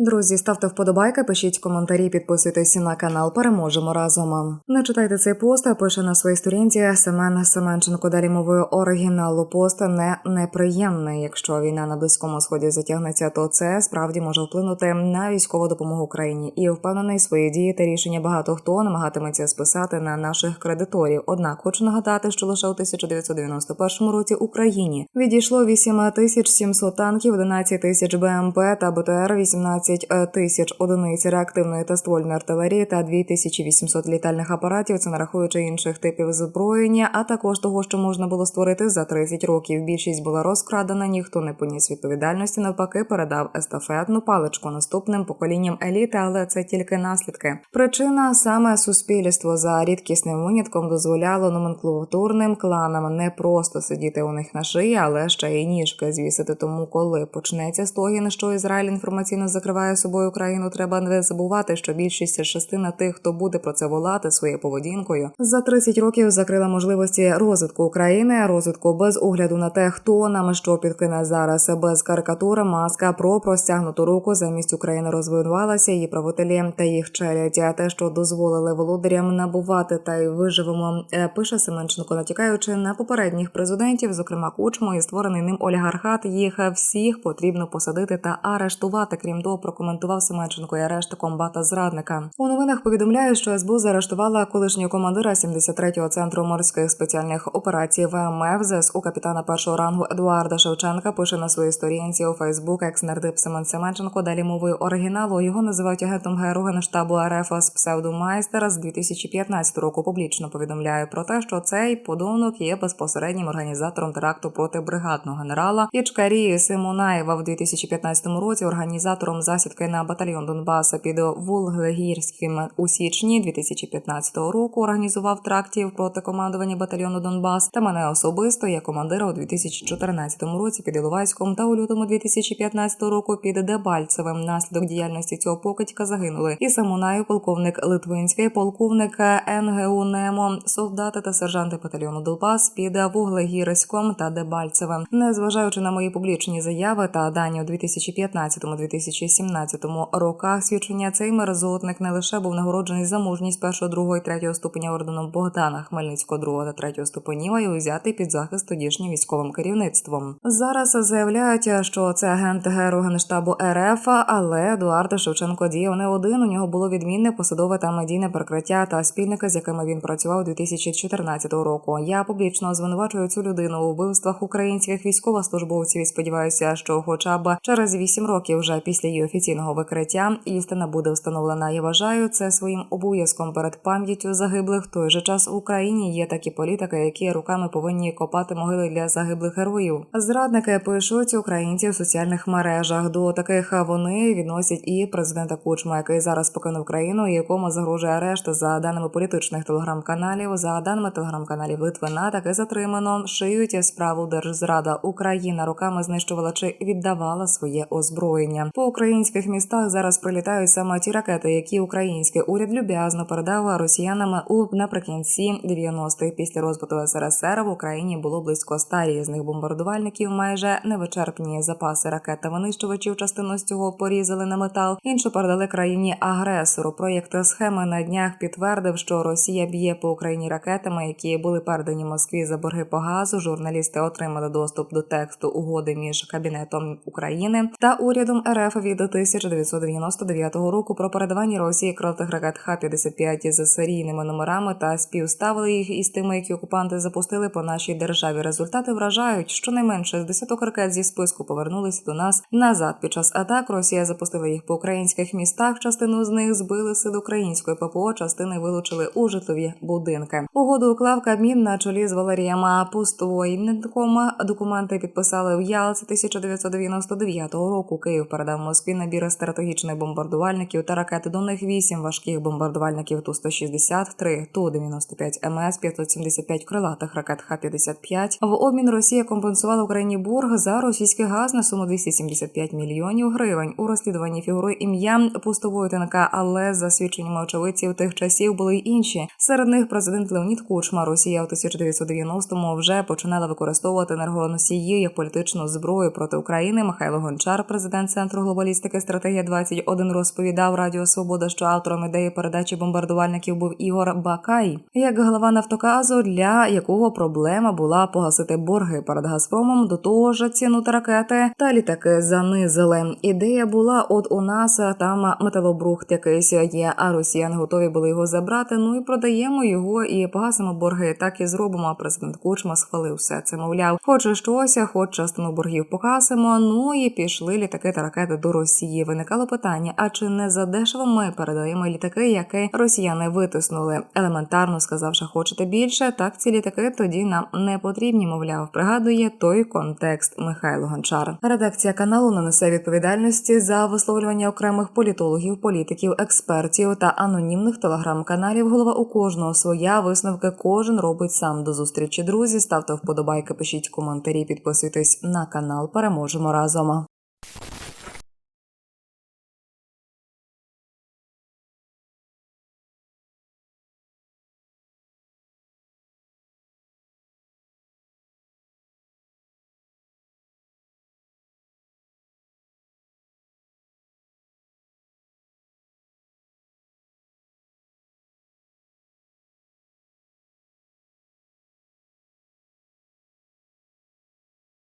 Друзі, ставте вподобайки, пишіть коментарі, підписуйтесь на канал. Переможемо разом. Не читайте цей пост, а пише на своїй сторінці Семен Семенченко. Далі мовою оригіналу пост не неприємний. Якщо війна на близькому сході затягнеться, то це справді може вплинути на військову допомогу Україні. І впевнений, свої дії та рішення багато хто намагатиметься списати на наших кредиторів. Однак хочу нагадати, що лише у 1991 році Україні відійшло 8 тисяч 700 танків, 11 тисяч БМП та БТР, 18 тисяч одиниць реактивної та ствольної артилерії та 2800 літальних апаратів. Це не рахуючи інших типів зброєння, а також того, що можна було створити за 30 років. Більшість була розкрадена, ніхто не поніс відповідальності. Навпаки, передав естафетну паличку наступним поколінням еліти, але це тільки наслідки. Причина саме суспільство за рідкісним винятком дозволяло номенклатурним кланам не просто сидіти у них на шиї, але ще й ніжки звісити. Тому, коли почнеться стогін, що Ізраїль інформаційно закриває собою країну, треба не забувати, що більшість частина тих, хто буде про це волати своєю поведінкою, за 30 років закрила можливості розвитку України, розвитку без огляду на те, хто нам що підкине зараз, без карикатури, маска про простягнуту руку замість України розвивалася її правителі та їх челядь. А те, що дозволили володарям набувати та й виживемо, е, пише Семенченко, натякаючи на попередніх президентів, зокрема Кучму і створений ним олігархат. Їх всіх потрібно посадити та арештувати. Крім того, прокоментував Семенченко і арешт комбата зрадника. У новинах повідомляють, що СБУ заарештувала колишнього командира 73-го центру морських спеціальних операцій ВМФ ЗСУ капітана першого рангу Едуарда Шевченка. Пише на своїй сторінці у Фейсбук екс-нардип Семен Семенченко. Далі мовою оригіналу його називають агентом ГРУ Генштабу РФ з псевдомайстера з 2015 року. Публічно повідомляє про те, що цей подонок є безпосереднім організатором теракту проти бригадного генерала Ячкарії Симонаєва в 2015 році. Організатором засідки на батальйон Донбаса під Вулгегірським у січні 2015 року організував трактів проти командування батальйону Донбас та мене особисто як командира у 2014 році під Іловайськом та у лютому 2015 року під Дебальцевим. Наслідок діяльності цього покидька загинули і Самунаю, полковник Литвинський, полковник НГУ Немо, солдати та сержанти батальйону Донбас під Вуглегірськом та Дебальцевим. Незважаючи на мої публічні заяви та дані у 2015-2017 роках свідчення цей мерзотник не лише був нагороджений за мужність першого, другого і третього ступеня орденом Богдана Хмельницького, другого та третього ступенів, а й узятий під захист тодішнім військовим керівництвом. Зараз заявляють, що це агент ГРУ Генштабу РФ, але Едуард Шевченко діяв не один. У нього було відмінне посадове та медійне прикриття та спільники, з якими він працював 2014 року. Я публічно звинувачую цю людину у вбивствах українських військовослужбовців і сподіваюся, що, хоча б через 8 років, вже після її офіційного викриття, істина буде встановлена. Я вважаю це своїм обов'язком перед пам'яттю загиблих. В той же час в Україні є такі політики, які руками повинні копати могили для загиблих героїв. Зрадники пишуть українці в соціальних мережах. До таких вони відносять і президента Кучма, який зараз покинув країну, якому загрожує арешт за даними політичних телеграм-каналів. За даними телеграм-каналів Литвина, таки затримано шиють справу Держзрада. Україна руками знищувала чи віддавала своє озброєння. По українських містах зараз прилітають саме ті ракети, які український уряд люб'язно передав росіянам у наприкінці 90-х. Після розбиту СРСР в Україні було близько 100 різних бомбардувальників, майже невичерпні запаси ракет та винищувачів. Частину з цього порізали на метал. Іншу передали країні агресору. Проєкт схеми на днях підтвердив, що Росія б'є по Україні ракетами, які були передані Москві за борги по газу. Журналісти отримали доступ до тексту угоди між кабінетом України та урядом РФ від 1999 року про передавання Росії кротих ракет Х-55 з серійними номерами та співставили їх із тими, які окупанти запустили по нашій державі. Результати вражають, щонайменше з десяток ракет зі списку повернулися до нас назад. Під час атак Росія запустила їх по українських містах. Частину з них збили сил української ППО, частини вилучили у житлові будинки. Угоду уклав Кабмін на чолі з Валерієм Пустовойником. Документи підписали в Ялці 1999 року. Київ передав Москві набір стратегічних бомбардувальників та ракети. До них вісім важких бомбардувальників Ту-163, Ту-95 МС, 575 крилатих ракет Х-55. В обмін Росія компенсувала Україні борг за російський газ на суму 275 мільйонів гривень. У розслідуванні фігурує ім'я пустової Пустовойтенка, але за свідченнями очевидців тих часів були й інші. Серед них президент Леонід Кучма. Росія у 1990-му вже починала використовувати енергоносії як політичну зброю проти України. Михайло Гончар, президент центру глобалістики журналістики стратегія 21 розповідав Радіо Свобода, що автором ідеї передачі бомбардувальників був Ігор Бакай, як голова Нафтоказу, для якого проблема була погасити борги перед Газпромом. До того ж, ціну та ракети та літаки занизили. Ідея була: от у нас там металобрухт якийсь є, а росіяни готові були його забрати. Ну і продаємо його і погасимо борги. Так і зробимо. Президент Кучма схвалив все це. Мовляв, хоче щось, хоч частину боргів погасимо. Ну і пішли літаки та ракети до Росії. Виникало питання: а чи не задешево ми передаємо літаки, які росіяни витиснули? Елементарно сказавши, хочете більше, так ці літаки тоді нам не потрібні. Мовляв, пригадує той контекст Михайло Гончар. Редакція каналу не несе відповідальності за висловлювання окремих політологів, політиків, експертів та анонімних телеграм-каналів. Голова у кожного своя висновки кожен робить сам. До зустрічі, друзі. Ставте вподобайки, пишіть коментарі, підписуйтесь на канал. Переможемо разом.